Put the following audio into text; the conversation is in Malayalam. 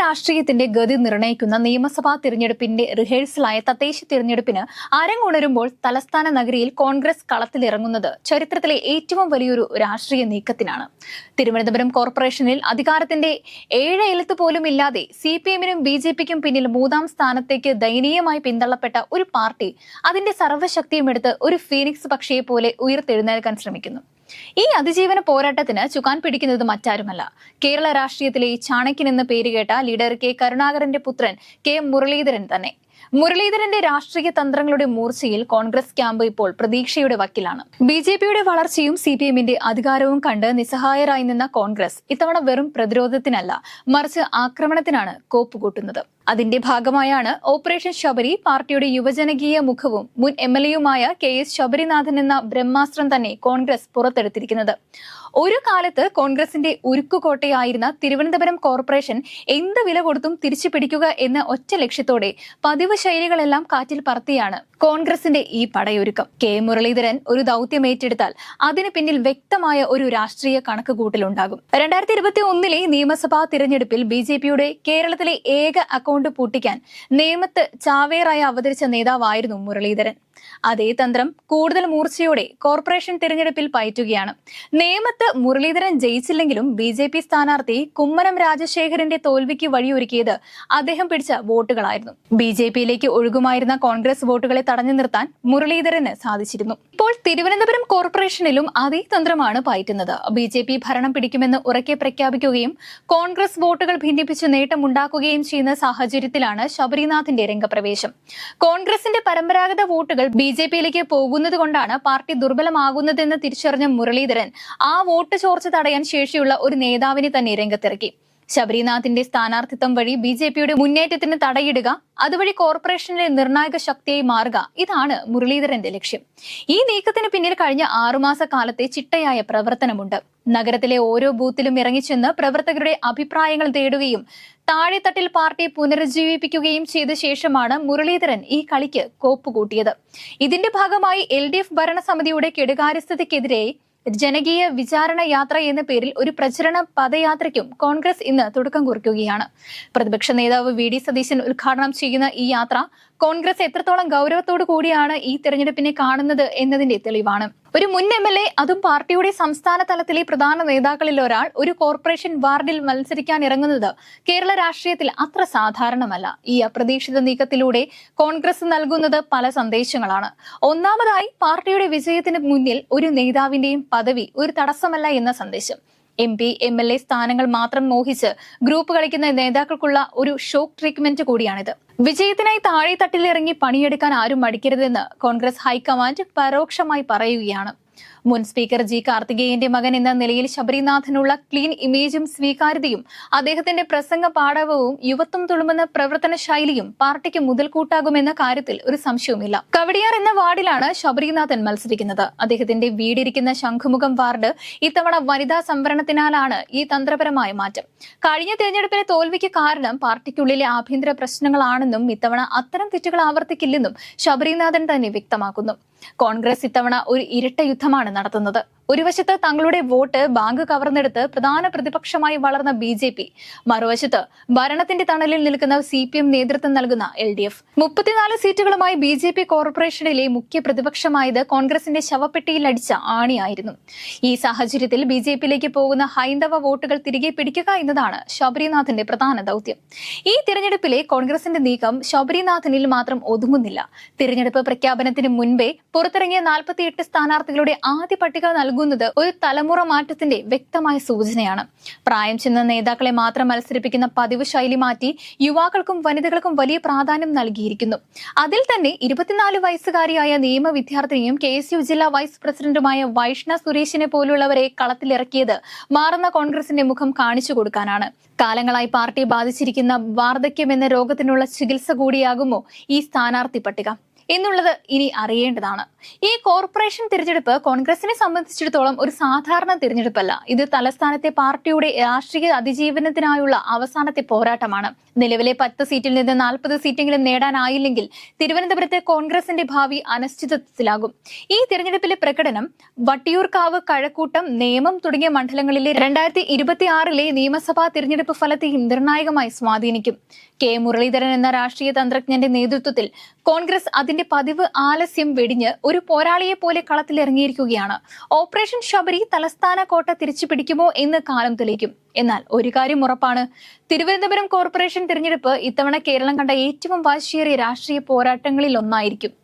രാഷ്ട്രീയത്തിന്റെ ഗതി നിർണയിക്കുന്ന നിയമസഭാ തിരഞ്ഞെടുപ്പിന്റെ റിഹേഴ്സലായ തദ്ദേശ തിരഞ്ഞെടുപ്പിന് അരങ്ങുണരുമ്പോൾ തലസ്ഥാന നഗരിയിൽ കോൺഗ്രസ് കളത്തിലിറങ്ങുന്നത് ചരിത്രത്തിലെ ഏറ്റവും വലിയൊരു രാഷ്ട്രീയ നീക്കത്തിനാണ്. തിരുവനന്തപുരം കോർപ്പറേഷനിൽ അധികാരത്തിന്റെ ഏഴ് എഴുത്ത് പോലും ഇല്ലാതെ സി പി എമ്മിനും ബി ജെ പിക്കും പിന്നിൽ മൂന്നാം സ്ഥാനത്തേക്ക് ദയനീയമായി പിന്തള്ളപ്പെട്ട ഒരു പാർട്ടി അതിന്റെ സർവശക്തിയും എടുത്ത് ഒരു ഫീനിക്സ് പക്ഷിയെ പോലെ ഉയർത്തെഴുന്നേൽക്കാൻ ശ്രമിക്കുന്നു. ഈ അതിജീവന പോരാട്ടത്തിന് ചുക്കാൻ പിടിക്കുന്നത് മറ്റാരുമല്ല. കേരള രാഷ്ട്രീയത്തിലെ ചാണക്യൻ എന്ന പേരുകേട്ട ലീഡർ കെ കരുണാകരന്റെ പുത്രൻ കെ മുരളീധരൻ തന്നെ. മുരളീധരന്റെ രാഷ്ട്രീയ തന്ത്രങ്ങളുടെ മൂർച്ചയിൽ കോൺഗ്രസ് ക്യാമ്പ് ഇപ്പോൾ പ്രതീക്ഷയുടെ വക്കിലാണ്. ബി ജെ പിയുടെ വളർച്ചയും സി പി എമ്മിന്റെ അധികാരവും കണ്ട് നിസ്സഹായരായി നിന്ന കോൺഗ്രസ് ഇത്തവണ വെറും പ്രതിരോധത്തിനല്ല മറിച്ച് ആക്രമണത്തിനാണ് കോപ്പുകൂട്ടുന്നത്. അതിന്റെ ഭാഗമായാണ് ഓപ്പറേഷൻ ശബരി പാർട്ടിയുടെ യുവജനകീയ മുഖവും മുൻ എം എൽ എയുമായ കെ എസ് ശബരിനാഥൻ എന്ന ബ്രഹ്മാസ്ത്രം തന്നെ കോൺഗ്രസ് പുറത്തെടുത്തിരിക്കുന്നത്. ഒരു കാലത്ത് കോൺഗ്രസിന്റെ ഉരുക്കുകോട്ടയായിരുന്ന തിരുവനന്തപുരം കോർപ്പറേഷൻ എന്ത് വില കൊടുത്തും തിരിച്ചു പിടിക്കുക എന്ന ഒറ്റ ലക്ഷ്യത്തോടെ പതിവ് ശൈലികളെല്ലാം കാറ്റിൽ പറത്തിയാണ് കോൺഗ്രസിന്റെ ഈ പടയൊരുക്കം. കെ. മുരളീധരൻ ഒരു ദൗത്യം ഏറ്റെടുത്താൽ അതിന് പിന്നിൽ വ്യക്തമായ ഒരു രാഷ്ട്രീയ കണക്കുകൂട്ടലുണ്ടാകും. രണ്ടായിരത്തി ഇരുപത്തി ഒന്നിലെ നിയമസഭാ തിരഞ്ഞെടുപ്പിൽ ബി ജെ പിയുടെ കേരളത്തിലെ ഏക അക്കൗണ്ട് പൂട്ടിക്കാൻ നേമത്ത് ചാവേറായി അവതരിച്ച നേതാവായിരുന്നു മുരളീധരൻ. അതേ തന്ത്രം കൂടുതൽ മൂർച്ചയോടെ കോർപ്പറേഷൻ തിരഞ്ഞെടുപ്പിൽ പയറ്റുകയാണ്. നേമത്ത് മുരളീധരൻ ജയിച്ചില്ലെങ്കിലും ബി ജെ പി സ്ഥാനാർത്ഥി കുമ്മനം രാജശേഖരന്റെ തോൽവിക്ക് വഴിയൊരുക്കിയത് അദ്ദേഹം പിടിച്ച വോട്ടുകളായിരുന്നു. ബി ജെ പിയിലേക്ക് ഒഴുകുമായിരുന്ന കോൺഗ്രസ് വോട്ടുകളെ തടഞ്ഞു നിർത്താൻ മുരളീധരന് സാധിച്ചിരുന്നു. ഇപ്പോൾ തിരുവനന്തപുരം കോർപ്പറേഷനിലും അതേ തന്ത്രമാണ് പയറ്റുന്നത്. ബി ജെ പി ഭരണം പിടിക്കുമെന്ന് ഉറക്കെ പ്രഖ്യാപിക്കുകയും കോൺഗ്രസ് വോട്ടുകൾ ഭിന്നിപ്പിച്ച് നേട്ടമുണ്ടാക്കുകയും ചെയ്യുന്ന സാഹചര്യത്തിലാണ് ശബരിനാഥിന്റെ രംഗപ്രവേശം. കോൺഗ്രസിന്റെ പരമ്പരാഗത വോട്ടുകൾ ബി ജെ പിയിലേക്ക് പോകുന്നത് കൊണ്ടാണ് പാർട്ടി ദുർബലമാകുന്നതെന്ന് തിരിച്ചറിഞ്ഞ മുരളീധരൻ ആ വോട്ട് ചോർച്ച തടയാൻ ശേഷിയുള്ള ഒരു നേതാവിനെ തന്നെ രംഗത്തിറക്കി. ശബരിനാഥിന്റെ സ്ഥാനാർത്ഥിത്വം വഴി ബി ജെ പിയുടെ മുന്നേറ്റത്തിന് തടയിടുക അതുവഴി കോർപ്പറേഷനിലെ നിർണായക ശക്തിയായി മാറുക ഇതാണ് മുരളീധരന്റെ ലക്ഷ്യം. ഈ നീക്കത്തിന് പിന്നിൽ കഴിഞ്ഞ ആറുമാസ കാലത്തെ ചിട്ടയായ പ്രവർത്തനമുണ്ട്. നഗരത്തിലെ ഓരോ ബൂത്തിലും ഇറങ്ങിച്ചെന്ന് പ്രവർത്തകരുടെ അഭിപ്രായങ്ങൾ തേടുകയും താഴെത്തട്ടിൽ പാർട്ടി പുനരുജ്ജീവിപ്പിക്കുകയും ചെയ്ത ശേഷമാണ് മുരളീധരൻ ഈ കളിക്ക് കോപ്പുകൂട്ടിയത്. ഇതിന്റെ ഭാഗമായി എൽ ഡി എഫ് ഭരണസമിതിയുടെ കെടുകാര്യസ്ഥതയ്ക്കെതിരെ ജനകീയ വിചാരണ യാത്ര എന്ന പേരിൽ ഒരു പ്രചരണ പദയാത്രയ്ക്കും കോൺഗ്രസ് ഇന്ന് തുടക്കം കുറിക്കുകയാണ്. പ്രതിപക്ഷ നേതാവ് വി ഡി സതീശൻ ഉദ്ഘാടനം ചെയ്യുന്ന ഈ യാത്ര കോൺഗ്രസ് എത്രത്തോളം ഗൗരവത്തോടു കൂടിയാണ് ഈ തെരഞ്ഞെടുപ്പിനെ കാണുന്നത് എന്നതിന്റെ തെളിവാണ്. ഒരു മുൻ എം എൽ എ അതും പാർട്ടിയുടെ സംസ്ഥാന തലത്തിലെ പ്രധാന നേതാക്കളിൽ ഒരാൾ ഒരു കോർപ്പറേഷൻ വാർഡിൽ മത്സരിക്കാൻ ഇറങ്ങുന്നത് കേരള രാഷ്ട്രീയത്തിൽ അത്ര സാധാരണമല്ല. ഈ അപ്രതീക്ഷിത നീക്കത്തിലൂടെ കോൺഗ്രസ് നൽകുന്നത് പല സന്ദേശങ്ങളാണ്. ഒന്നാമതായി പാർട്ടിയുടെ വിജയത്തിന് മുന്നിൽ ഒരു നേതാവിന്റെയും പദവി ഒരു തടസ്സമല്ല എന്ന സന്ദേശം. M P M L A സ്ഥാനങ്ങൾ മാത്രം മോഹിച്ച് ഗ്രൂപ്പ് കളിക്കുന്ന നേതാക്കൾക്കുള്ള ഒരു ഷോക്ക് ട്രീറ്റ്മെന്റ് കൂടിയാണിത്. വിജയത്തിനായി താഴെ തട്ടിലിറങ്ങി പണിയെടുക്കാൻ ആരും മടിക്കരുതെന്ന് കോൺഗ്രസ് ഹൈക്കമാൻഡ് പരോക്ഷമായി പറയുകയാണ്. മുൻ സ്പീക്കർ ജി കാർത്തികേയന്റെ മകൻ എന്ന നിലയിൽ ശബരിനാഥനുള്ള ക്ലീൻ ഇമേജും സ്വീകാര്യതയും അദ്ദേഹത്തിന്റെ പ്രസംഗ പാഠവവും യുവത്വം തുളുമ്പുന്ന പ്രവർത്തന ശൈലിയും പാർട്ടിക്ക് മുതൽക്കൂട്ടാകുമെന്ന കാര്യത്തിൽ ഒരു സംശയവുമില്ല. കവടിയാർ എന്ന വാർഡിലാണ് ശബരിനാഥൻ മത്സരിക്കുന്നത്. അദ്ദേഹത്തിന്റെ വീടിരിക്കുന്ന ശംഖുമുഖം വാർഡ് ഇത്തവണ വനിതാ സംവരണത്തിനാലാണ് ഈ തന്ത്രപരമായ മാറ്റം. കഴിഞ്ഞ തെരഞ്ഞെടുപ്പിലെ തോൽവിക്ക് കാരണം പാർട്ടിക്കുള്ളിലെ ആഭ്യന്തര പ്രശ്നങ്ങളാണെന്നും ഇത്തവണ അത്തരം തെറ്റുകൾ ആവർത്തിക്കില്ലെന്നും ശബരിനാഥൻ തന്നെ വ്യക്തമാക്കുന്നു. കോൺഗ്രസ് ഇത്തവണ ഒരു ഇരട്ട യുദ്ധമാണ് നടത്തുന്നത്. ഒരു വശത്ത് തങ്ങളുടെ വോട്ട് ബാങ്ക് കവർന്നെടുത്ത് പ്രധാന പ്രതിപക്ഷമായി വളർന്ന ബി ജെ പി മറുവശത്ത് ഭരണത്തിന്റെ തണലിൽ നിൽക്കുന്ന സി പി എം നേതൃത്വം നൽകുന്ന എൽ ഡി എഫ്. മുപ്പത്തിനാല് സീറ്റുകളുമായി ബി ജെ പി കോർപ്പറേഷനിലെ മുഖ്യ പ്രതിപക്ഷമായത് കോൺഗ്രസിന്റെ ശവപ്പെട്ടിയിൽ അടിച്ച ആണിയായിരുന്നു. ഈ സാഹചര്യത്തിൽ ബി ജെ പിയിലേക്ക് പോകുന്ന ഹൈന്ദവ വോട്ടുകൾ തിരികെ പിടിക്കുക എന്നതാണ് ശബരിനാഥിന്റെ പ്രധാന ദൗത്യം. ഈ തിരഞ്ഞെടുപ്പിലെ കോൺഗ്രസിന്റെ നീക്കം ശബരിനാഥനിൽ മാത്രം ഒതുങ്ങുന്നില്ല. തിരഞ്ഞെടുപ്പ് പ്രഖ്യാപനത്തിന് മുൻപേ പുറത്തിറങ്ങിയ നാൽപ്പത്തിയെട്ട് സ്ഥാനാർത്ഥികളുടെ ആദ്യ പട്ടിക നൽകുന്നത് ഒരു തലമുറ മാറ്റത്തിന്റെ വ്യക്തമായ സൂചനയാണ്. പ്രായം ചെന്ന നേതാക്കളെ മാത്രം മത്സരിപ്പിക്കുന്ന പതിവ് ശൈലി മാറ്റി യുവാക്കൾക്കും വനിതകൾക്കും വലിയ പ്രാധാന്യം നൽകിയിരിക്കുന്നു. അതിൽ തന്നെ ഇരുപത്തിനാല് വയസ്സുകാരിയായ നിയമ വിദ്യാർത്ഥിനിയും കെ എസ് യു ജില്ലാ വൈസ് പ്രസിഡന്റുമായ വൈഷ്ണ സുരേഷിനെ പോലുള്ളവരെ കളത്തിലിറക്കിയത് മാറുന്ന കോൺഗ്രസിന്റെ മുഖം കാണിച്ചു കൊടുക്കാനാണ്. കാലങ്ങളായി പാർട്ടി ബാധിച്ചിരിക്കുന്ന വാർദ്ധക്യം എന്ന രോഗത്തിനുള്ള ചികിത്സ കൂടിയാകുമോ? ഈ സ്ഥാനാർത്ഥി പട്ടിക. എന്നുള്ളത് ഇനി അറിയേണ്ടതാണ്. ഈ കോർപ്പറേഷൻ തിരഞ്ഞെടുപ്പ് കോൺഗ്രസിനെ സംബന്ധിച്ചിടത്തോളം ഒരു സാധാരണ തിരഞ്ഞെടുപ്പല്ല. ഇത് തലസ്ഥാനത്തെ പാർട്ടിയുടെ രാഷ്ട്രീയ അതിജീവനത്തിനായുള്ള അവസാനത്തെ പോരാട്ടമാണ്. നിലവിലെ പത്ത് സീറ്റിൽ നിന്ന് നാൽപ്പത് സീറ്റെങ്കിലും നേടാനായില്ലെങ്കിൽ തിരുവനന്തപുരത്തെ കോൺഗ്രസിന്റെ ഭാവി അനിശ്ചിതത്വത്തിലാകും. ഈ തിരഞ്ഞെടുപ്പിലെ പ്രകടനം വട്ടിയൂർക്കാവ് കഴക്കൂട്ടം നേമം തുടങ്ങിയ മണ്ഡലങ്ങളിലെ രണ്ടായിരത്തി ഇരുപത്തിയാറിലെ നിയമസഭാ തിരഞ്ഞെടുപ്പ് ഫലത്തെയും നിർണായകമായി സ്വാധീനിക്കും. കെ. മുരളീധരൻ എന്ന രാഷ്ട്രീയ തന്ത്രജ്ഞന്റെ നേതൃത്വത്തിൽ കോൺഗ്രസ് അതിന്റെ പതിവ് ആലസ്യം വെടിഞ്ഞ് ഒരു പോരാളിയെ പോലെ കളത്തിലിറങ്ങിയിരിക്കുകയാണ് ഓപ്പറേഷൻ ശബരി തലസ്ഥാന കോട്ട തിരിച്ചു പിടിക്കുമോ എന്ന് കാലം തെളിയിക്കും. എന്നാൽ ഒരു കാര്യം ഉറപ്പാണ്. തിരുവനന്തപുരം കോർപ്പറേഷൻ തിരഞ്ഞെടുപ്പ് ഇത്തവണ കേരളം കണ്ട ഏറ്റവും വാശിയേറിയ രാഷ്ട്രീയ പോരാട്ടങ്ങളിൽ ഒന്നായിരിക്കും.